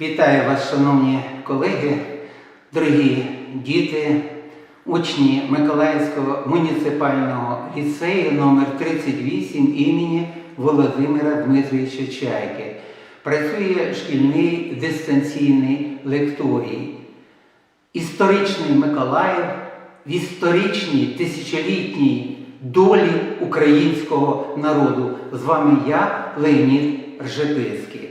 Вітаю вас, шановні колеги, дорогі діти, учні Миколаївського муніципального ліцею номер 38 імені Володимира Дмитровича Чайки. Працює шкільний дистанційний лекторій. Історичний Миколаїв в історичній тисячолітній долі українського народу. З вами я, Леонід Ржепицький.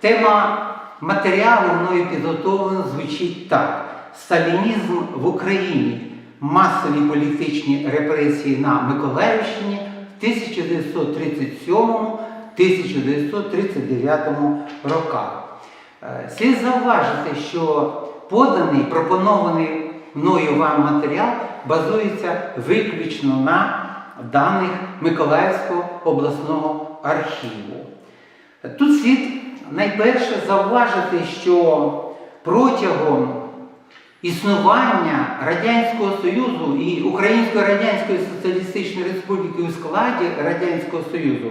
Тема матеріалу мною підготовлено звучить так: Сталінізм в Україні. Масові політичні репресії на Миколаївщині в 1937-1939 роках. Е, Слід зауважити, що поданий, пропонований мною вам матеріал базується виключно на даних Миколаївського обласного архіву. Тут слід найперше зауважити, що протягом існування Радянського Союзу і Української Радянської Соціалістичної Республіки у складі Радянського Союзу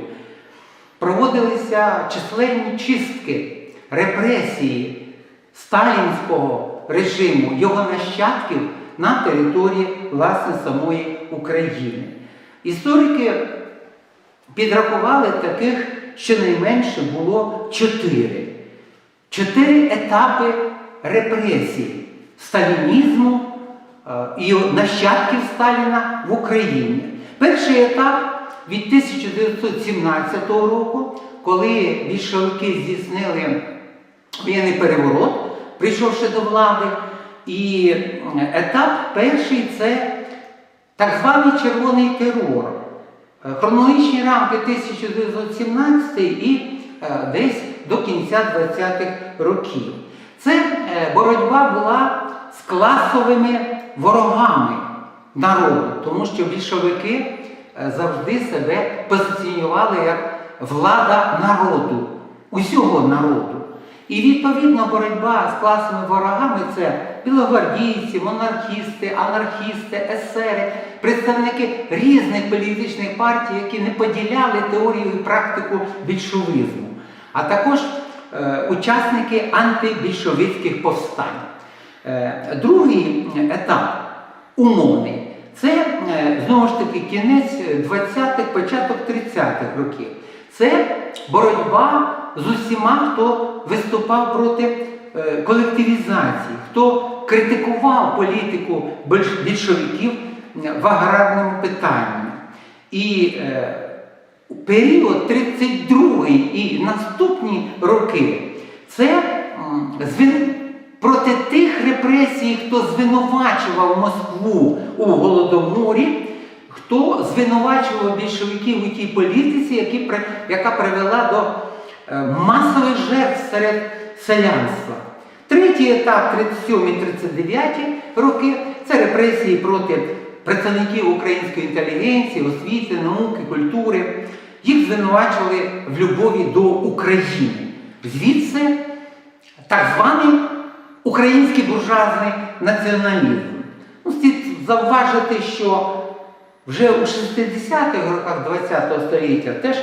проводилися численні чистки, репресії сталінського режиму, його нащадків на території власне самої України. Історики підрахували таких щонайменше було чотири. Чотири етапи репресій сталінізму е, і нащадків Сталіна в Україні. Перший етап від 1917 року, коли більшовики здійснили воєнний переворот, прийшовши до влади. І етап перший це так званий червоний терор. Е, Хронологічні рамки 1917 і е, десь до кінця 20-х років. Це е, боротьба була з класовими ворогами народу, тому що більшовики завжди себе позиціонували як влада народу, усього народу. І відповідно боротьба з класовими ворогами це білогвардійці, монархісти, анархісти, есери, представники різних політичних партій, які не поділяли теорію і практику більшовизму, а також е, учасники антибільшовицьких повстань. Е, другий етап умовний це е, знову ж таки кінець 20-х, початок 30-х років. Це боротьба з усіма, хто виступав проти колективізації, хто критикував політику більшовиків в аграрному питанні. І е, період 32 і наступні роки це звин- проти тих репресій, хто звинувачував Москву у Голодоморі, хто звинувачував більшовиків у тій політиці, яка привела до е, масових жертв серед селянства. Третій етап 37-39 роки це репресії проти представників української інтелігенції, освіти, науки, культури. Їх звинувачували в любові до України. Звідси так званий український буржуазний націоналізм. Ну, слід зауважити, що вже у 60-х роках ХХ століття теж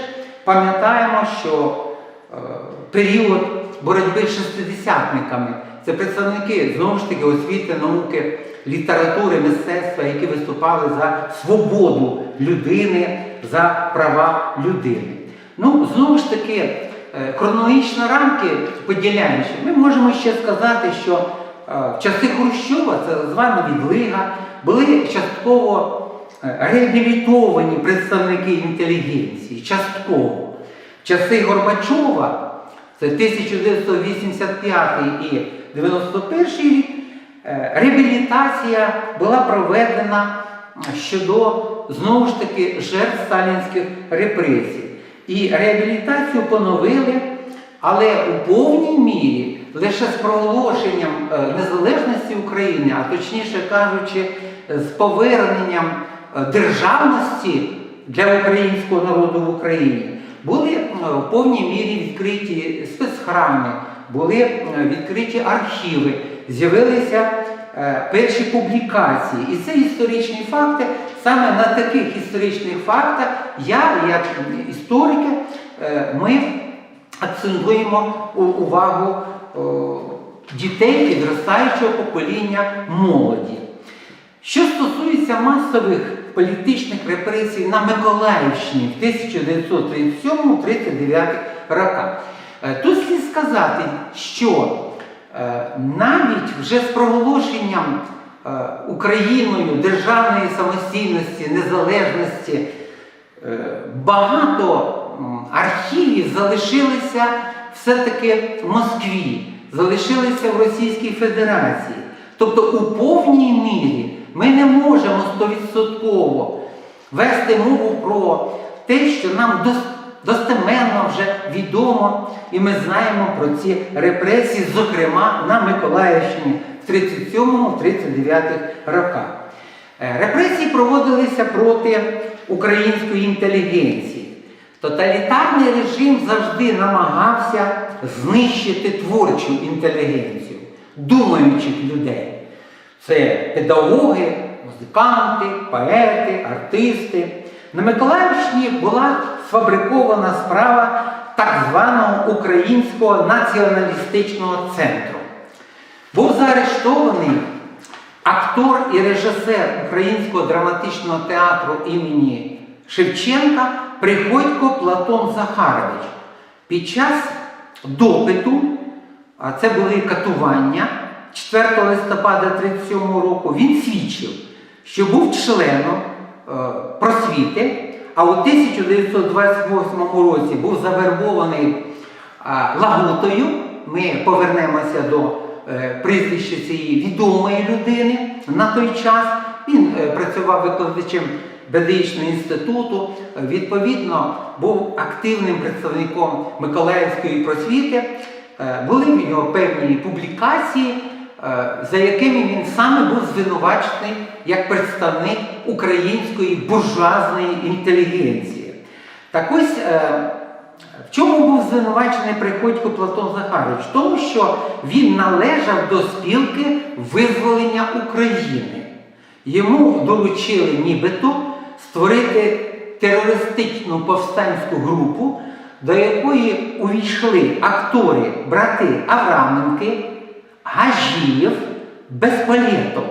пам'ятаємо, що е, період боротьби з шестидесятниками це представники знову ж таки освіти, науки, літератури, мистецтва, які виступали за свободу людини, за права людини. Ну, знову ж таки, е, хронологічно рамки поділяючи, ми можемо ще сказати, що е, в часи Хрущова, це звана відлига, були частково е, реабілітовані представники інтелігенції, частково. В часи Горбачова, це 1985 і 91 рік, е, реабілітація була проведена щодо знову ж таки жертв сталінських репресій. І реабілітацію поновили, але у повній мірі лише з проголошенням е, незалежності України, а точніше кажучи, з поверненням е, державності для українського народу в Україні, були е, в повній мірі відкриті спецхрами, були е, відкриті архіви, з'явилися е, перші публікації. І це історичні факти. Саме на таких історичних фактах я, як історики, е, ми акцентуємо увагу дітей підростаючого покоління молоді. Що стосується масових політичних репресій на Миколаївщині в 1937-39 роках, е, тут слід сказати, що е, навіть вже з проголошенням е, Україною державної самостійності, незалежності, багато архівів залишилися все-таки в Москві, залишилися в Російській Федерації. Тобто у повній мірі ми не можемо стовідсотково вести мову про те, що нам достеменно вже відомо, і ми знаємо про ці репресії, зокрема на Миколаївщині в 37-39 роках. Е, Репресії проводилися проти української інтелігенції. Тоталітарний режим завжди намагався знищити творчу інтелігенцію, думаючих людей. Це педагоги, музиканти, поети, артисти. На Миколаївщині була сфабрикована справа так званого Українського націоналістичного центру. Був заарештований актор і режисер Українського драматичного театру імені Шевченка Приходько Платон Захарович. Під час допиту, а це були катування 4 листопада 1937 року, він свідчив, що був членом е, просвіти, а у 1928 році був завербований а, Лагутою. Ми повернемося до е, прізвища цієї відомої людини на той час. Він е, працював викладачем Медичного інституту, е, відповідно, був активним представником Миколаївської просвіти. Е, Були в нього певні публікації, е, за якими він саме був звинувачений як представник української буржуазної інтелігенції. Так ось е, в чому був звинувачений Приходько Платон Захарович? В тому, що він належав до спілки визволення України. Йому доручили нібито створити терористичну повстанську групу, до якої увійшли актори, брати Авраменки, Гажієв, Безполєтов.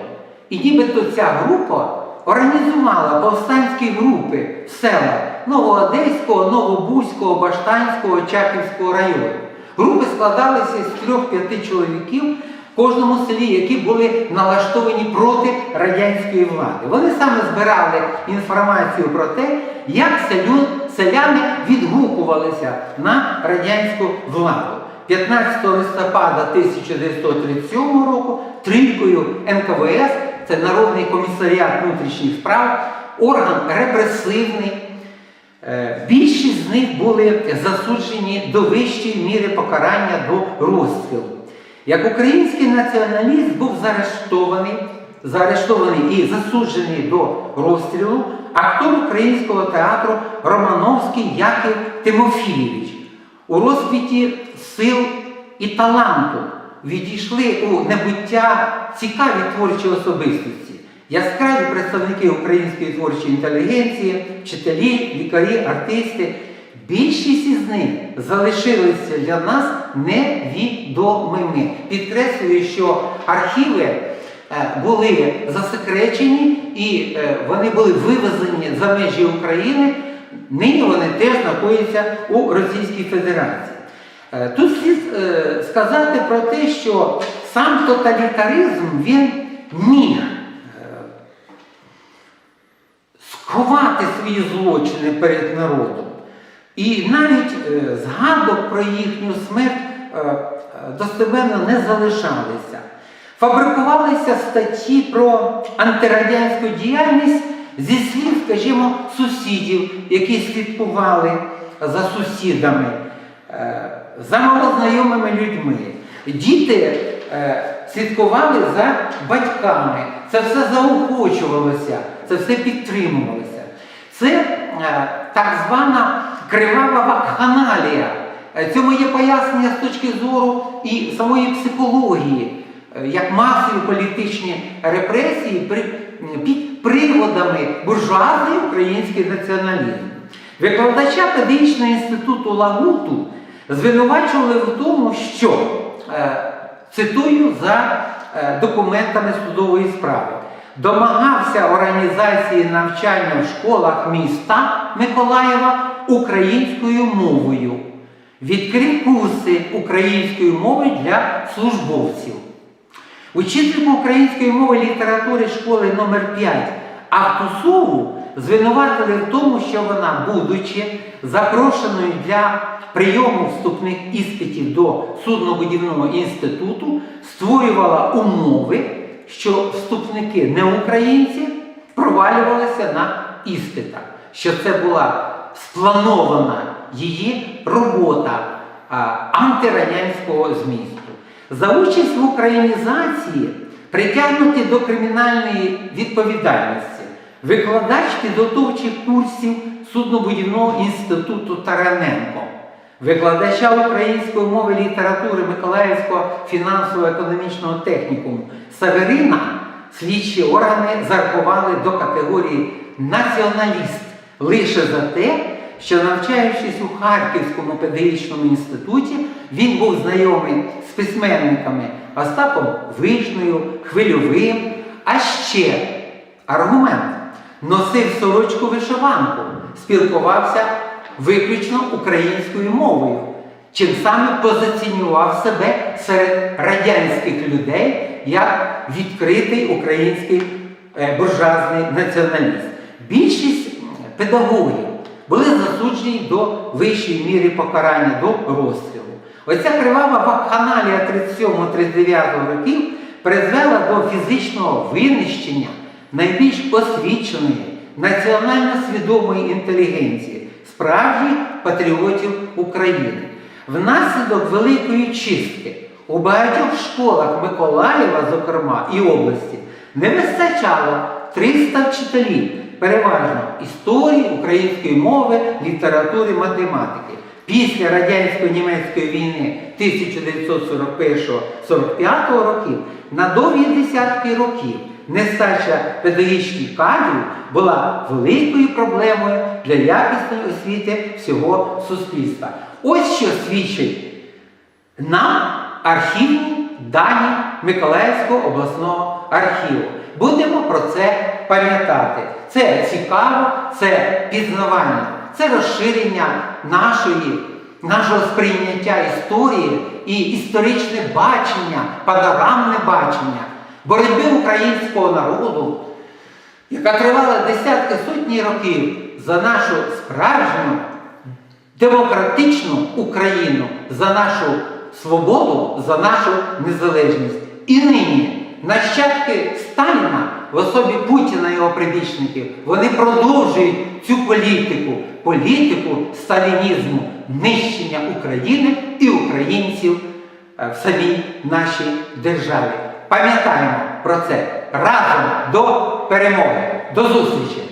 І нібито ця група організувала повстанські групи в селах Новоодеського, Новобузького, Баштанського, Чаківського району. Групи складалися з трьох-п'яти чоловіків в кожному селі, які були налаштовані проти радянської влади. Вони саме збирали інформацію про те, як селяни відгукувалися на радянську владу. 15 листопада 1937 року трійкою НКВС, це Народний комісаріат внутрішніх справ, орган репресивний. Е, Більшість з них були засуджені до вищої міри покарання до розстрілу. Як український націоналіст був заарештований, заарештований і засуджений до розстрілу актор українського театру Романовський Яків Тимофійович. У розквіті сил і таланту відійшли у небуття цікаві творчі особистості, яскраві представники української творчої інтелігенції, вчителі, лікарі, артисти. Більшість із них залишилися для нас невідомими. Підкреслюю, що архіви е, були засекречені і е, вони були вивезені за межі України. Нині вони теж знаходяться у Російській Федерації. Е, Тут слід е, сказати про те, що сам тоталітаризм він міг е, сховати свої злочини перед народом. І навіть згадок про їхню смерть достеменно не залишалися. Фабрикувалися статті про антирадянську діяльність зі слів, скажімо, сусідів, які слідкували за сусідами, за малознайомими людьми. Діти е, слідкували за батьками. Це все заохочувалося, це все підтримувалося. Це е, так звана кривава вакханалія. Е, Цьому є пояснення з точки зору і самої психології, як масові політичні репресії під приводами буржуазії український націоналізм. Викладача педагогічного інституту Лагуту звинувачували в тому, що е, цитую за е, документами судової справи. Домагався організації навчання в школах міста Миколаєва українською мовою. Відкрив курси української мови для службовців. Учительку української мови і літератури школи номер 5 Автусову звинуватили в тому, що вона, будучи запрошеною для прийому вступних іспитів до суднобудівного інституту, створювала умови, що вступники не українці провалювалися на іспитах, що це була спланована її робота антирадянського змісту. За участь в українізації притягнуті до кримінальної відповідальності викладач підготовчих курсів суднобудівного інституту Тараненко, викладача української мови і літератури Миколаївського фінансово-економічного технікуму. Саверина слідчі органи зарахували до категорії націоналіст лише за те, що навчаючись у Харківському педагогічному інституті, він був знайомий з письменниками Остапом Вишнею, Хвильовим, а ще аргумент носив сорочку вишиванку, спілкувався виключно українською мовою, чим саме позиціонував себе серед радянських людей як відкритий український е, буржуазний націоналіст. Більшість педагогів були засуджені до вищої міри покарання, до розстрілу. Оця кривава вакханалія 37-39 років призвела до фізичного винищення найбільш освіченої, національно свідомої інтелігенції, справжніх патріотів України. Внаслідок Великої чистки у багатьох школах Миколаєва, зокрема, і області, не вистачало 300 вчителів, переважно історії, української мови, літератури, математики. Після радянсько-німецької війни 1941-45 років на довгі десятки років нестача педагогічних кадрів була великою проблемою для якісної освіти всього суспільства. Ось що свідчить нам архівні дані Миколаївського обласного архіву. Будемо про це пам'ятати. Це цікаво, це пізнавання, це розширення нашої, нашого сприйняття історії і історичне бачення, панорамне бачення боротьби українського народу, яка тривала десятки сотні років за нашу справжню демократичну Україну, за нашу свободу, за нашу незалежність. І нині нащадки Сталіна в особі Путіна і його прибічників, вони продовжують цю політику, політику сталінізму, нищення України і українців е, в самій нашій державі. Пам'ятаємо про це разом до перемоги. До зустрічі!